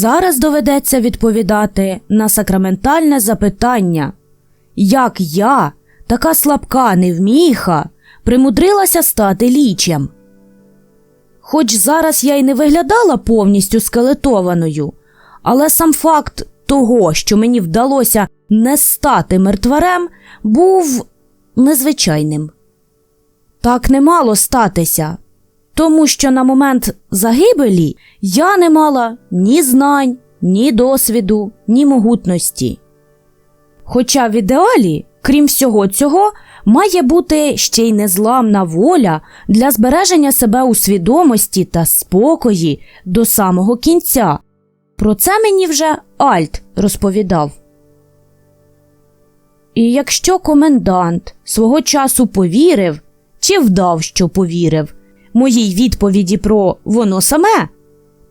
Зараз доведеться відповідати на сакраментальне запитання, як я, така слабка невміха, примудрилася стати лічем. Хоч зараз я й не виглядала повністю скелетованою, але сам факт того, що мені вдалося не стати мертварем, був незвичайним. Так не мало статися, тому що на момент загибелі я не мала ні знань, ні досвіду, ні могутності. Хоча в ідеалі, крім всього цього, має бути ще й незламна воля для збереження себе у свідомості та спокої до самого кінця. Про це мені вже Альт розповідав. І якщо комендант свого часу повірив чи вдав, що повірив моїй відповіді про воно саме,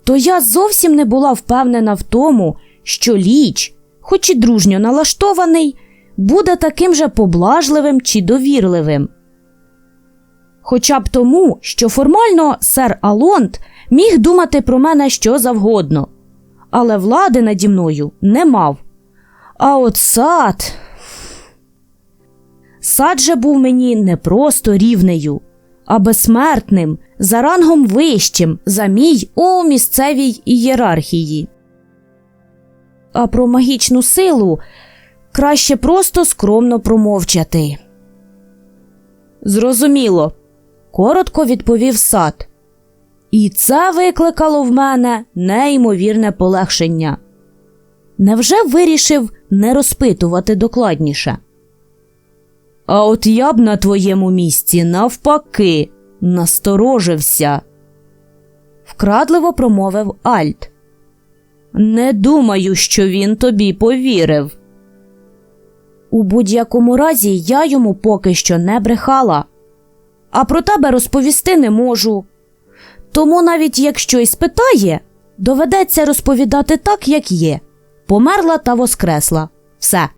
то я зовсім не була впевнена в тому, що ліч, хоч і дружньо налаштований, буде таким же поблажливим чи довірливим. Хоча б тому, що формально сер Алонт міг думати про мене що завгодно, але влади наді мною не мав. А от сад. Сад же був мені не просто рівнею, а безсмертним, за рангом вищим за мій у місцевій ієрархії. А про магічну силу краще просто скромно промовчати. Зрозуміло, коротко відповів сад. І це викликало в мене неймовірне полегшення. Невже вирішив не розпитувати докладніше? А от я б на твоєму місці навпаки насторожився, вкрадливо промовив Альт. Не думаю, що він тобі повірив. У будь-якому разі я йому поки що не брехала, а про тебе розповісти не можу. Тому навіть якщо й спитає, доведеться розповідати так, як є померла та воскресла. Все.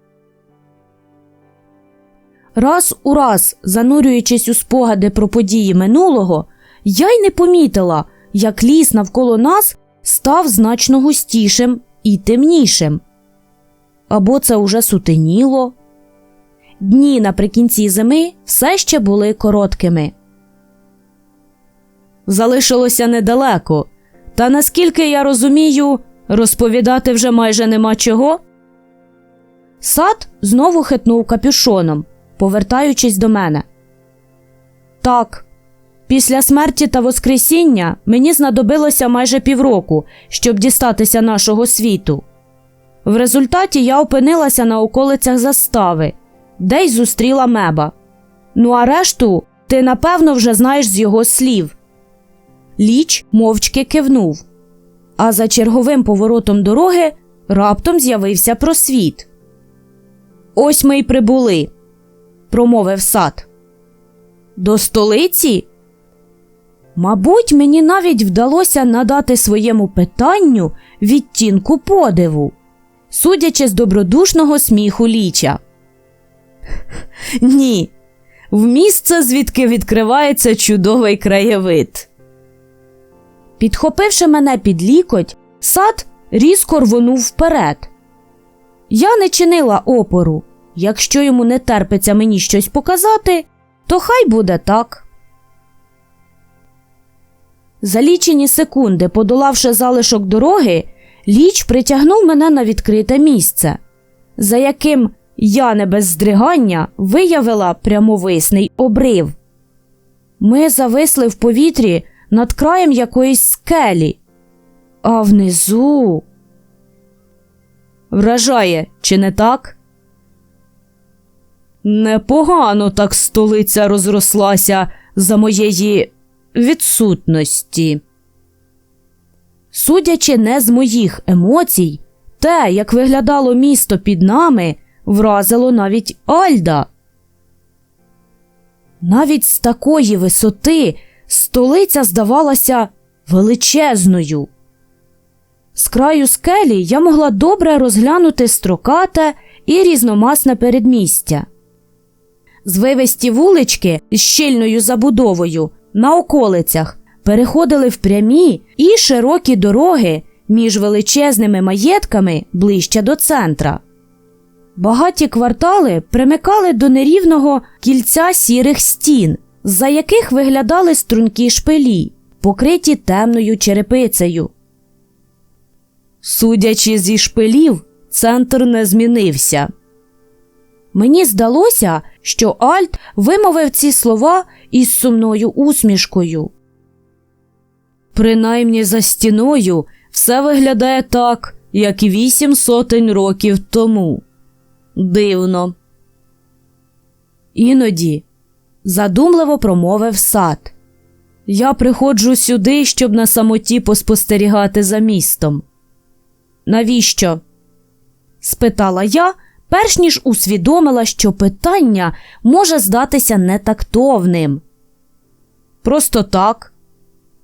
Раз у раз, занурюючись у спогади про події минулого, я й не помітила, як ліс навколо нас став значно густішим і темнішим. Або це уже сутеніло. Дні наприкінці зими все ще були короткими. Залишилося недалеко, та наскільки я розумію, розповідати вже майже нема чого. Сад знову хитнув капюшоном, повертаючись до мене. Так, після смерті та Воскресіння мені знадобилося майже півроку, щоб дістатися нашого світу. В результаті я опинилася на околицях застави, де й зустріла меба. Ну а решту ти напевно вже знаєш з його слів. Ліч мовчки кивнув, а за черговим поворотом дороги раптом з'явився просвіт. Ось ми й прибули, промовив сад. До столиці? Мабуть, мені навіть вдалося надати своєму питанню відтінку подиву, судячи з добродушного сміху ліча. Ні, в місце, звідки відкривається чудовий краєвид. Підхопивши мене під лікоть, сад різко рвонув вперед. Я не чинила опору. Якщо йому не терпиться мені щось показати, то хай буде так. За лічені секунди, подолавши залишок дороги, ліч притягнув мене на відкрите місце, за яким я не без здригання виявила прямовисний обрив. Ми зависли в повітрі над краєм якоїсь скелі, а внизу. Вражає, чи не так? Непогано так столиця розрослася за моєї відсутності. Судячи не з моїх емоцій, те, як виглядало місто під нами, вразило навіть Альда. Навіть з такої висоти столиця здавалася величезною. З краю скелі я могла добре розглянути строкате і різномасне передмістя. Звивисті вулички з щільною забудовою на околицях переходили в прямі і широкі дороги, між величезними маєтками ближче до центра. Багаті квартали примикали до нерівного кільця сірих стін, за яких виглядали стрункі шпилі, покриті темною черепицею. Судячи зі шпилів, центр не змінився. Мені здалося, що Альт вимовив ці слова із сумною усмішкою. Принаймні за стіною все виглядає так, як і вісім сотень років тому. Дивно. Іноді задумливо промовив сад. Я приходжу сюди, щоб на самоті поспостерігати за містом. Навіщо? спитала я, перш ніж усвідомила, що питання може здатися нетактовним. Просто так.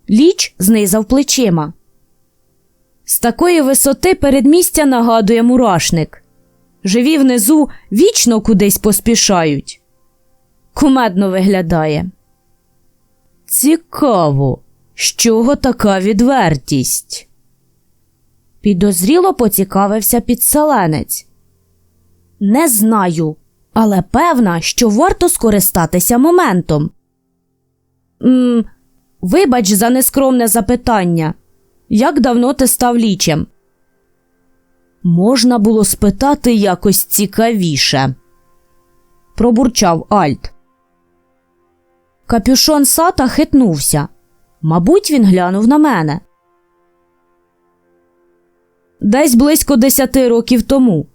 Ліч знизав плечима. З такої висоти передмістя нагадує мурашник. Живі внизу вічно кудись поспішають. Кумедно виглядає. Цікаво, з чого така відвертість? Підозріло поцікавився підселенець. Не знаю, але певна, що варто скористатися моментом. М, Вибач за нескромне запитання. Як давно ти став лічем? Можна було спитати якось цікавіше. Пробурчав Альт. Капюшон сата хитнувся. Мабуть, він глянув на мене. Десь близько десяти років тому.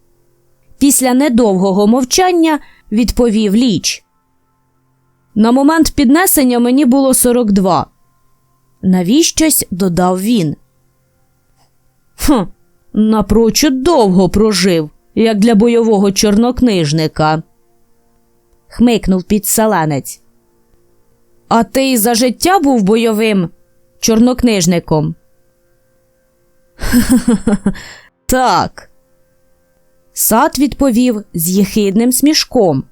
Після недовгого мовчання відповів ліч. На момент піднесення мені було 42. Навіщось додав він. Хм, напрочуд довго прожив, як для бойового чорнокнижника. Хмикнув підселенець. А ти й за життя був бойовим чорнокнижником? Так. Сад відповів з єхидним смішком.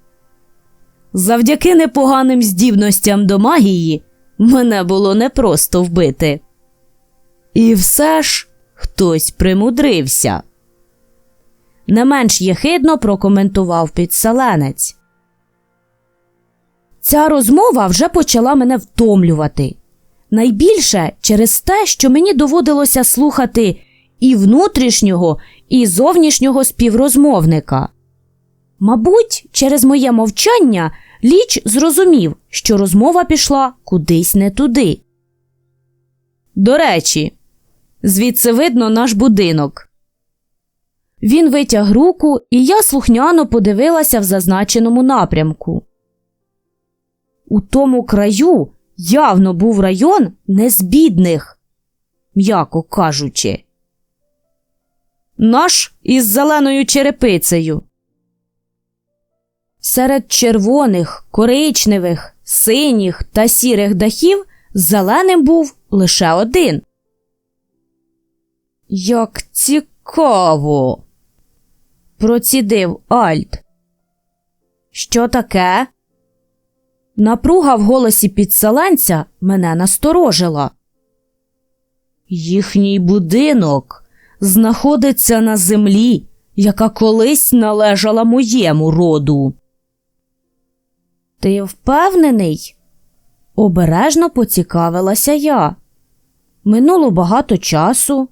Завдяки непоганим здібностям до магії мене було непросто вбити. І все ж хтось примудрився. Не менш єхидно прокоментував підселенець. Ця розмова вже почала мене втомлювати. Найбільше через те, що мені доводилося слухати і внутрішнього, і зовнішнього співрозмовника. Мабуть, через моє мовчання ліч зрозумів, що розмова пішла кудись не туди. До речі, звідси видно наш будинок. Він витяг руку, і я слухняно подивилася в зазначеному напрямку. У тому краю явно був район не з бідних, м'яко кажучи. Наш із зеленою черепицею. Серед червоних, коричневих, синіх та сірих дахів зеленим був лише один. Як цікаво, процідив Альт. Що таке? Напруга в голосі підселенця мене насторожила. Їхній будинок знаходиться на землі, яка колись належала моєму роду. Ти впевнений? Обережно поцікавилася я. Минуло багато часу.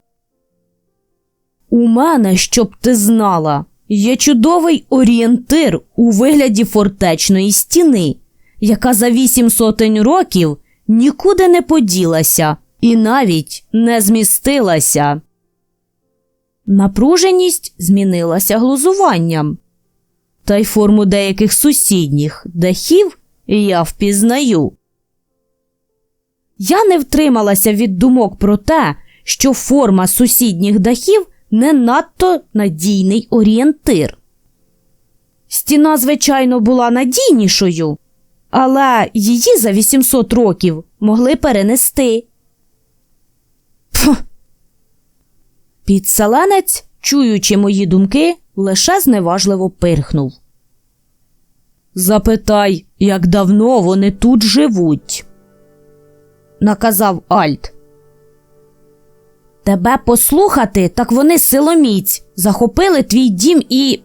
У мене, щоб ти знала, є чудовий орієнтир у вигляді фортечної стіни, яка за вісім сотень років нікуди не поділася і навіть не змістилася. Напруженість змінилася глузуванням. Та й форму деяких сусідніх дахів я впізнаю. Я не втрималася від думок про те, що форма сусідніх дахів не надто надійний орієнтир. Стіна, звичайно, була надійнішою, але її за 800 років могли перенести. Пф. Підселенець, чуючи мої думки, лише зневажливо пирхнув. Запитай, як давно вони тут живуть, наказав Альт. Тебе послухати, так вони силоміць, захопили твій дім і.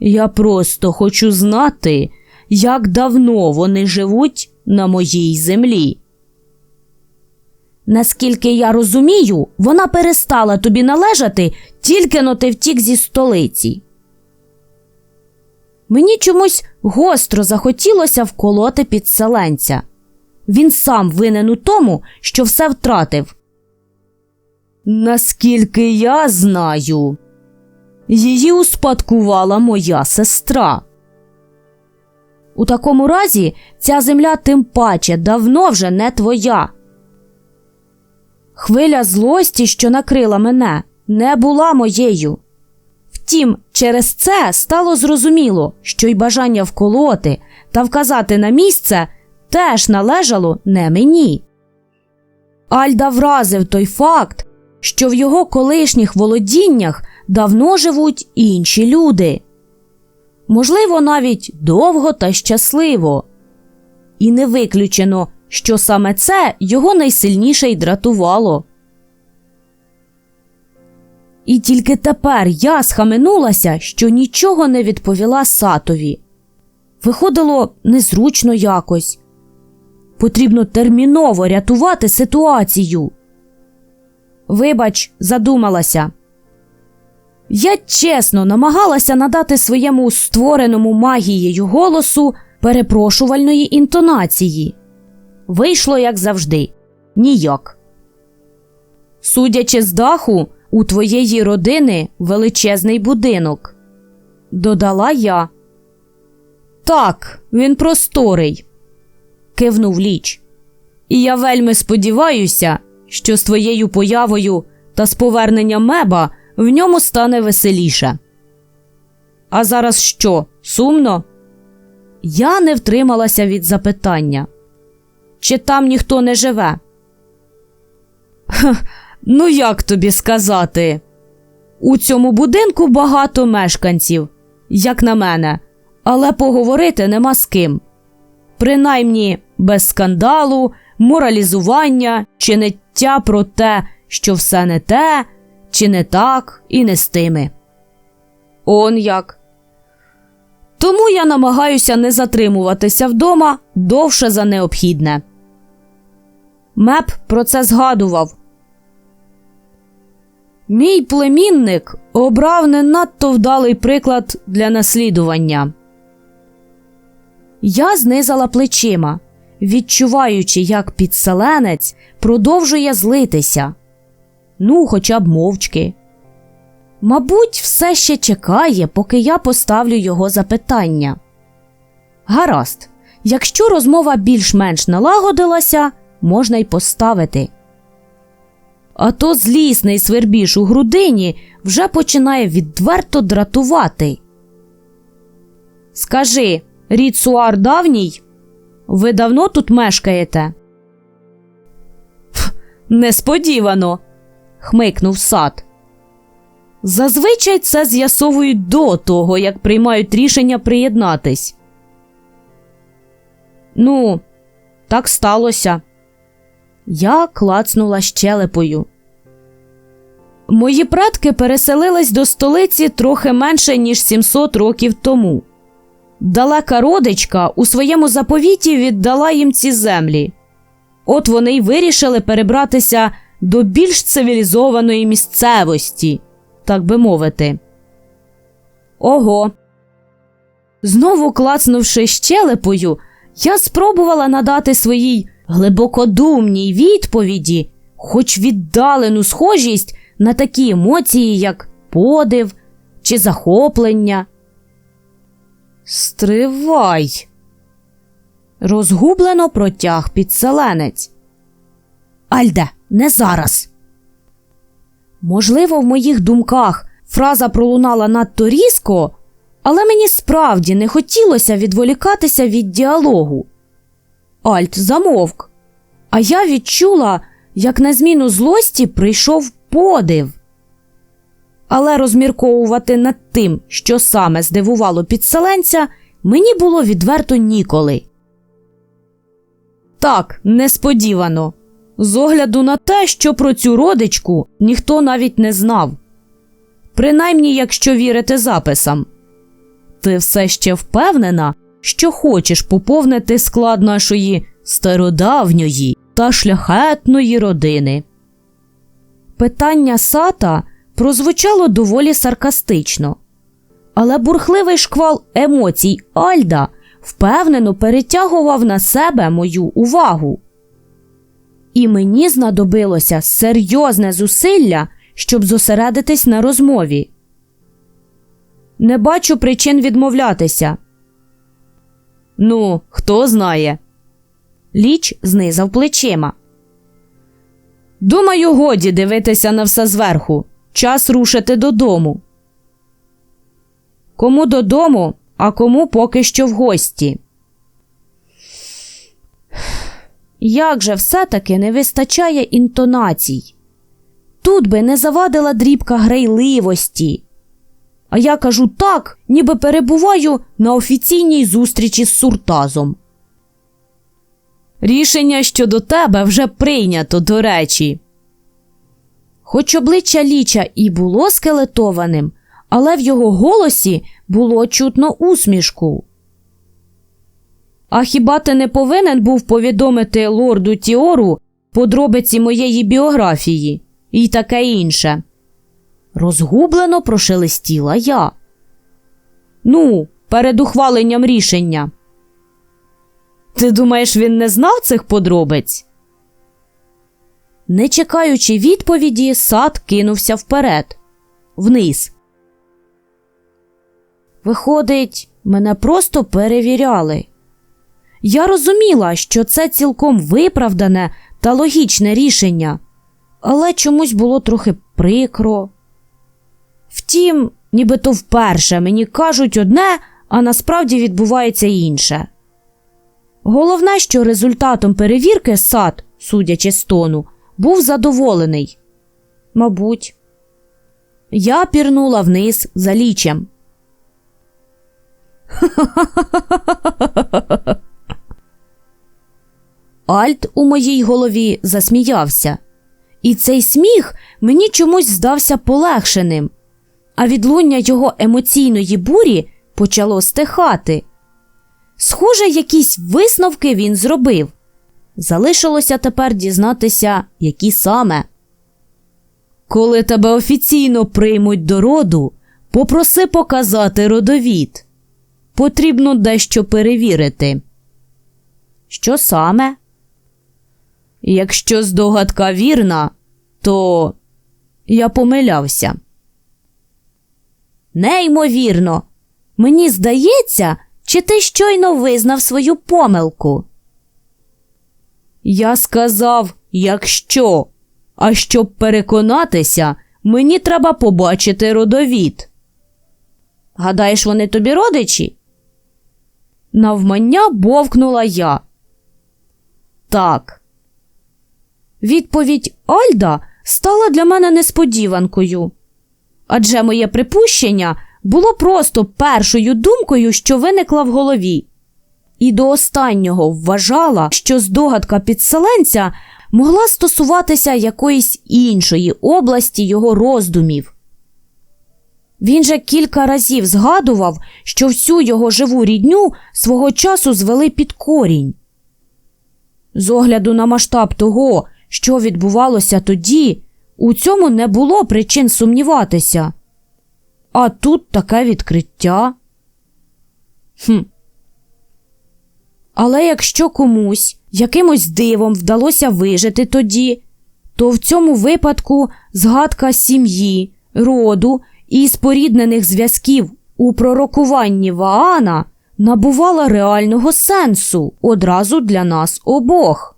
Я просто хочу знати, як давно вони живуть на моїй землі. Наскільки я розумію, вона перестала тобі належати, тільки но ти втік зі столиці. Мені чомусь гостро захотілося вколоти підселенця. Він сам винен у тому, що все втратив. Наскільки я знаю, її успадкувала моя сестра. У такому разі ця земля тим паче давно вже не твоя. Хвиля злості, що накрила мене, не була моєю. Втім, через це стало зрозуміло, що й бажання вколоти та вказати на місце теж належало не мені. Альда вразив той факт, що в його колишніх володіннях давно живуть інші люди. Можливо, навіть довго та щасливо. І не виключено, що саме це його найсильніше й дратувало. І тільки тепер я схаменулася, що нічого не відповіла сатові. Виходило незручно якось. Потрібно терміново рятувати ситуацію. Вибач, задумалася. Я чесно намагалася надати своєму створеному магією голосу перепрошувальної інтонації. Вийшло, як завжди, ніяк. Судячи з даху, у твоєї родини величезний будинок. Додала я. Так, він просторий, кивнув ліч. І я вельми сподіваюся, що з твоєю появою та з поверненням меба в ньому стане веселіше. А зараз що, сумно? Я не втрималася від запитання. Чи там ніхто не живе? Ха, ну як тобі сказати? У цьому будинку багато мешканців, як на мене, але поговорити нема з ким. Принаймні без скандалу, моралізування чи ниття про те, що все не те, чи не так і не з тими. Он як. Тому я намагаюся не затримуватися вдома довше за необхідне. Меп про це згадував. Мій племінник обрав не надто вдалий приклад для наслідування. Я знизала плечима, відчуваючи, як підселенець продовжує злитися. Ну, хоча б мовчки. Мабуть, все ще чекає, поки я поставлю його запитання. Гаразд, якщо розмова більш-менш налагодилася, можна й поставити. А то злісний свербіж у грудині вже починає відверто дратувати. Скажи, рід давній? Ви давно тут мешкаєте? Ф, несподівано. хмикнув сад. Зазвичай це з'ясовують до того, як приймають рішення приєднатись. Ну, так сталося. Я клацнула щелепою. Мої предки переселились до столиці трохи менше, ніж 700 років тому. Далека родичка у своєму заповіті віддала їм ці землі. От вони й вирішили перебратися до більш цивілізованої місцевості, так би мовити. Ого. Знову клацнувши щелепою, я спробувала надати своїй глибокодумній відповіді, хоч віддалену схожість на такі емоції, як подив чи захоплення. Стривай. Розгублено протяг підселенець. Альде, не зараз. Можливо, в моїх думках фраза пролунала надто різко, але мені справді не хотілося відволікатися від діалогу. Альт замовк, а я відчула, як на зміну злості прийшов подив. Але розмірковувати над тим, що саме здивувало підселенця, мені було відверто ніколи. Так, несподівано, З огляду на те, що про цю родичку ніхто навіть не знав. Принаймні, якщо вірити записам. Ти все ще впевнена, що хочеш поповнити склад нашої стародавньої та шляхетної родини. Питання сата прозвучало доволі саркастично, але бурхливий шквал емоцій Альда впевнено перетягував на себе мою увагу. І мені знадобилося серйозне зусилля, щоб зосередитись на розмові. Не бачу причин відмовлятися. Ну, хто знає. Ліч знизав плечима. Думаю, годі дивитися на все зверху. Час рушити додому. Кому додому, а кому поки що в гості. Як же все-таки не вистачає інтонацій? Тут би не завадила дрібка грайливості. А я кажу так, ніби перебуваю на офіційній зустрічі з суртазом. Рішення щодо тебе вже прийнято, до речі. Хоч обличчя ліча і було скелетованим, але в його голосі було чутно усмішку. А хіба ти не повинен був повідомити лорду Тіору подробиці моєї біографії і таке інше? Розгублено прошелестіла я. Ну, перед ухваленням рішення. Ти думаєш, він не знав цих подробиць? Не чекаючи відповіді, сад кинувся вперед, вниз. Виходить, мене просто перевіряли. Я розуміла, що це цілком виправдане та логічне рішення, але чомусь було трохи прикро. Втім, нібито вперше мені кажуть одне, а насправді відбувається інше. Головне, що результатом перевірки сад, судячи з тону, був задоволений. Мабуть, я пірнула вниз за лічем. Альт у моїй голові засміявся, і цей сміх мені чомусь здався полегшеним, а відлуння його емоційної бурі почало стихати. Схоже, якісь висновки він зробив. Залишилося тепер дізнатися, які саме. Коли тебе офіційно приймуть до роду, попроси показати родовід. Потрібно дещо перевірити. Що саме? Якщо здогадка вірна, то я помилявся. Неймовірно. Мені здається, чи ти щойно визнав свою помилку? Я сказав, якщо. А щоб переконатися, мені треба побачити родовід. Гадаєш, вони тобі родичі? Навмання бовкнула я. Так. Відповідь Альда стала для мене несподіванкою. Адже моє припущення було просто першою думкою, що виникла в голові. І до останнього вважала, що здогадка підселенця могла стосуватися якоїсь іншої області його роздумів. Він же кілька разів згадував, що всю його живу рідню свого часу звели під корінь. З огляду на масштаб того, що відбувалося тоді, у цьому не було причин сумніватися. А тут таке відкриття. Хм. Але якщо комусь якимось дивом вдалося вижити тоді, то в цьому випадку згадка сім'ї, роду і споріднених зв'язків у пророкуванні Ваана набувала реального сенсу одразу для нас обох.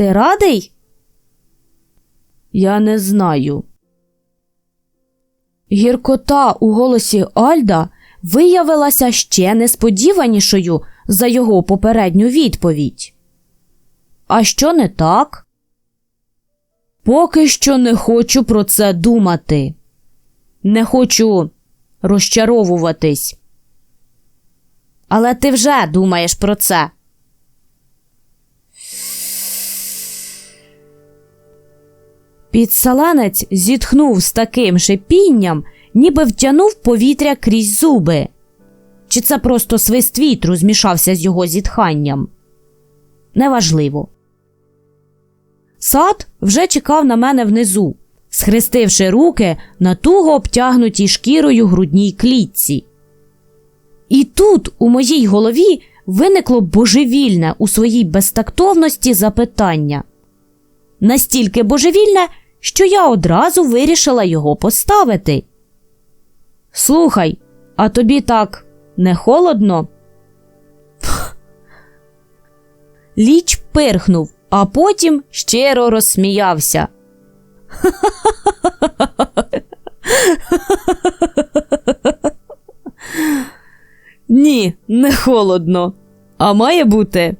Ти радий? Я не знаю. Гіркота у голосі Альда виявилася ще несподіванішою за його попередню відповідь. А що не так? Поки що не хочу про це думати. Не хочу розчаровуватись. Але ти вже думаєш про це. Підсаланець зітхнув з таким шипінням, ніби втягнув повітря крізь зуби. Чи це просто свист вітру змішався з його зітханням? Неважливо. Сад вже чекав на мене внизу, схрестивши руки на туго обтягнутій шкірою грудній клітці. І тут у моїй голові виникло божевільне у своїй безтактовності запитання. Настільки божевільне, що я одразу вирішила його поставити. Слухай, а тобі так не холодно? Ліч пирхнув, а потім щиро розсміявся. Ні, не холодно. А має бути.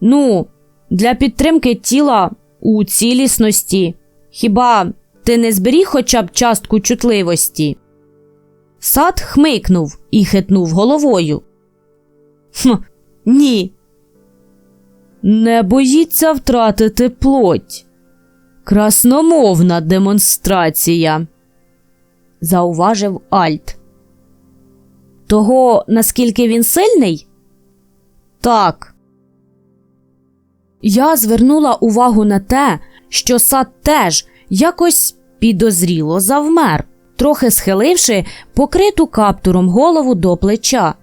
Ну, для підтримки тіла у цілісності. Хіба ти не зберіг хоча б частку чутливості? Сад хмикнув і хитнув головою. Хм, ні. Не боїться втратити плоть. Красномовна демонстрація, зауважив Альт. Того, наскільки він сильний? Так. Я звернула увагу на те, що сад теж якось підозріло завмер, трохи схиливши покриту каптуром голову до плеча.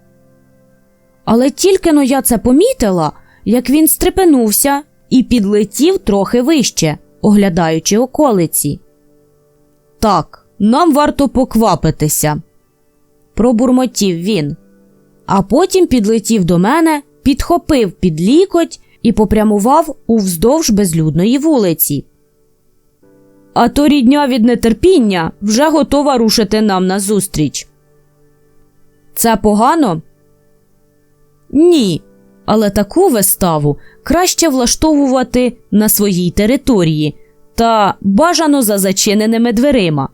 Але тільки но я це помітила, як він стрепенувся і підлетів трохи вище, оглядаючи околиці. Так, нам варто поквапитися, пробурмотів він, а потім підлетів до мене, підхопив під лікоть і попрямував уздовж безлюдної вулиці. А то рідня від нетерпіння вже готова рушити нам назустріч. Це погано? Ні. Але таку виставу краще влаштовувати на своїй території та бажано за зачиненими дверима.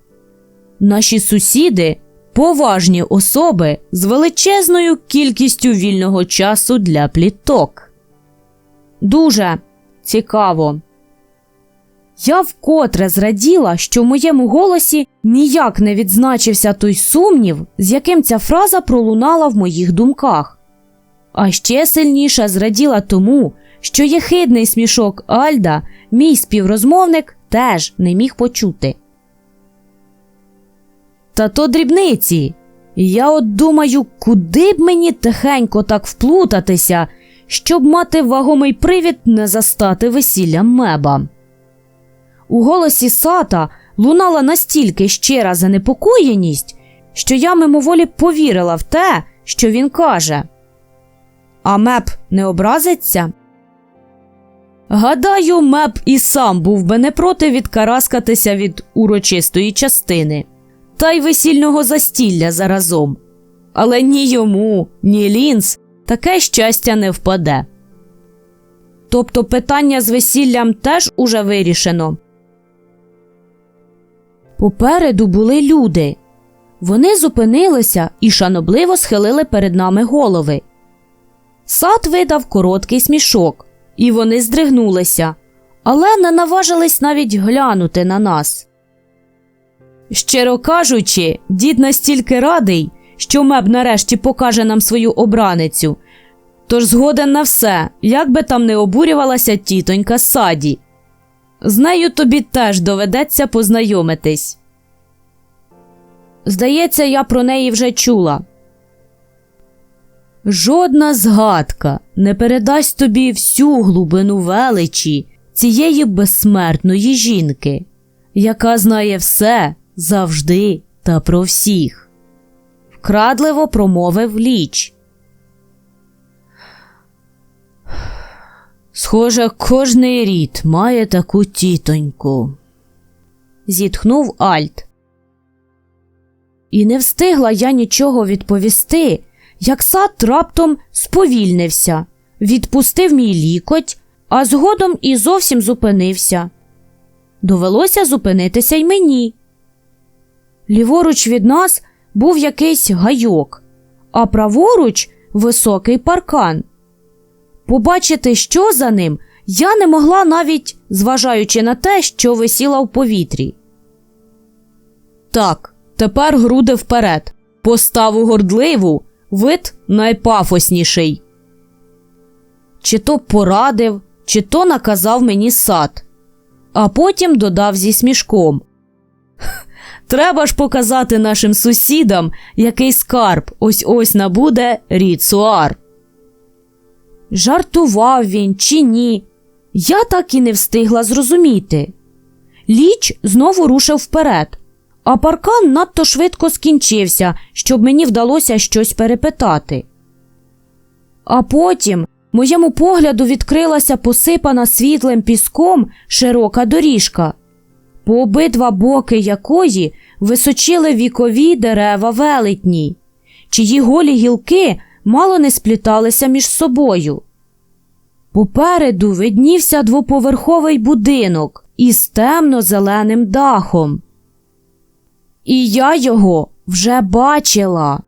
Наші сусіди поважні особи з величезною кількістю вільного часу для пліток. Дуже цікаво. Я вкотре зраділа, що в моєму голосі ніяк не відзначився той сумнів, з яким ця фраза пролунала в моїх думках. А ще сильніше зраділа тому, що єхидний смішок Альда, мій співрозмовник, теж не міг почути. Та то дрібниці. Я от думаю, куди б мені тихенько так вплутатися, щоб мати вагомий привід не застати весілля меба. У голосі сата лунала настільки щира занепокоєність, що я мимоволі повірила в те, що він каже. А меп не образиться? Гадаю, меп і сам був би не проти відкараскатися від урочистої частини та й весільного застілля заразом. Але ні йому, ні лінз таке щастя не впаде. Тобто питання з весіллям теж уже вирішено. Попереду були люди. Вони зупинилися і шанобливо схилили перед нами голови. Сад видав короткий смішок, і вони здригнулися, але не наважились навіть глянути на нас. Щиро кажучи, дід настільки радий, що меб нарешті покаже нам свою обраницю. Тож згоден на все, як би там не обурювалася тітонька саді. З нею тобі теж доведеться познайомитись. Здається, я про неї вже чула. Жодна згадка не передасть тобі всю глибину величі цієї безсмертної жінки, яка знає все завжди та про всіх. Вкрадливо промовив ліч. Схоже, кожний рід має таку тітоньку. Зітхнув Альт. І не встигла я нічого відповісти, як сад раптом сповільнився, відпустив мій лікоть, а згодом і зовсім зупинився. Довелося зупинитися й мені. Ліворуч від нас був якийсь гайок, а праворуч високий паркан. Побачити, що за ним, я не могла навіть, зважаючи на те, що висіла в повітрі. Так, тепер груди вперед. Поставу гордливу, вид найпафосніший. Чи то порадив, чи то наказав мені сад, а потім додав зі смішком. Треба ж показати нашим сусідам, який скарб ось ось набуде рід Суар. Жартував він чи ні, я так і не встигла зрозуміти. Ліч знову рушив вперед, а паркан надто швидко скінчився, щоб мені вдалося щось перепитати. А потім моєму погляду відкрилася посипана світлим піском широка доріжка, по обидва боки якої височили вікові дерева велетні, чиї голі гілки мало не спліталися між собою. Попереду виднівся двоповерховий будинок із темно-зеленим дахом. І я його вже бачила.